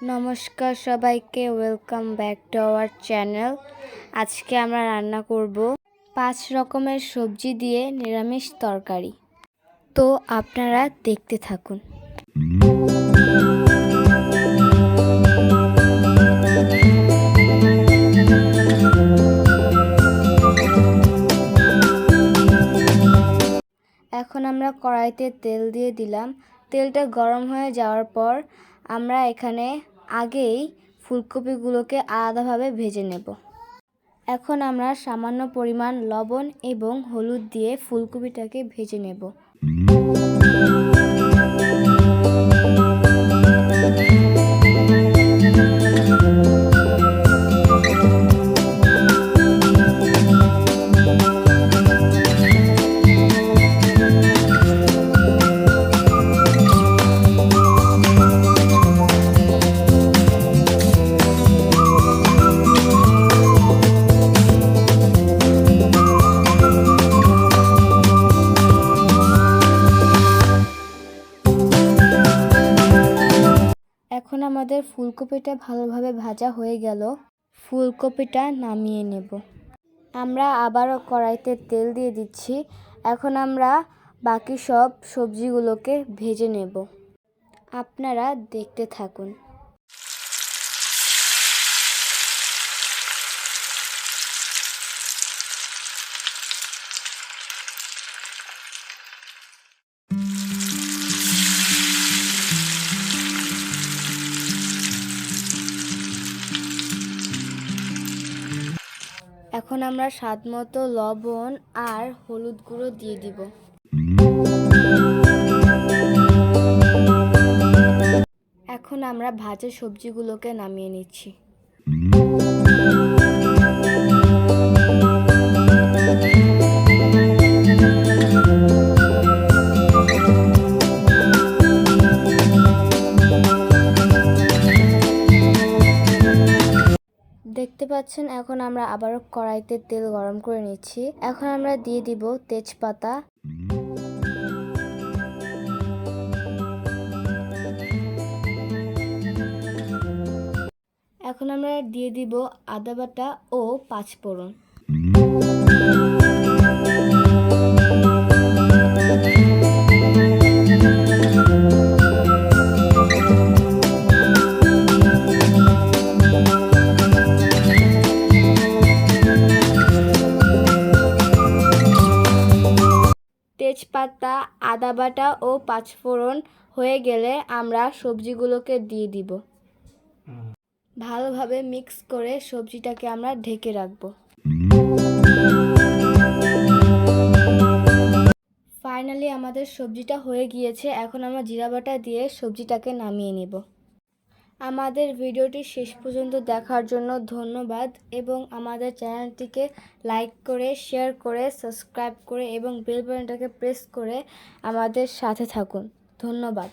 নমস্কার সবাইকে welcome back to our channel আজকে আমরা রান্না করব পাঁচ রকমের সবজি দিয়ে নিরামিষ তরকারি। তো আপনারা দেখতে থাকুন। এখন আমরা কড়াইতে তেল দিয়ে দিলাম। তেলটা গরম হয়ে যাওয়ার পর আমরা এখানে আগেই ফুলকপিগুলোকে আলাদাভাবে ভেজে নেব। এখন আমরা সামান্য পরিমাণ লবণ এবং হলুদ দিয়ে ফুলকপিটাকে ভেজে নেব। আমাদের ফুলকপিটা ভালোভাবে ভাজা হয়ে গেল, ফুলকপিটা নামিয়ে নেব। আমরা আবারও কড়াইতে তেল দিয়ে দিচ্ছি। এখন আমরা বাকি সব সবজিগুলোকে ভেজে নেব। আপনারা দেখতে থাকুন। এখন আমরা স্বাদ মতো লবণ আর হলুদ গুঁড়ো দিয়ে দিব। এখন আমরা ভাজা সবজিগুলোকে নামিয়ে নিচ্ছি। দেখতে পাচ্ছেন, এখন আমরা আবারও কড়াইতে তেল গরম করে নিচ্ছি। এখন আমরা দিয়ে দিব তেজপাতা। এখন আমরা দিয়ে দিব আদা বাটা ও পাঁচফোড়ন। তেজপাতা আদা বাটা ও পাঁচফোড়ন হয়ে গেলে আমরা সবজিগুলোকে দিয়ে দিব। ভালোভাবে মিক্স করে সবজিটাকে আমরা ঢেকে রাখব। ফাইনালি আমাদের সবজিটা হয়ে গিয়েছে। এখন আমরা জিরা বাটা দিয়ে সবজিটাকে নামিয়ে নেব। আমাদের ভিডিওটি শেষ পর্যন্ত দেখার জন্য ধন্যবাদ এবং আমাদের চ্যানেলটিকে লাইক করে, শেয়ার করে, সাবস্ক্রাইব করে এবং বেল বাটনটাকে প্রেস করে আমাদের সাথে থাকুন। ধন্যবাদ।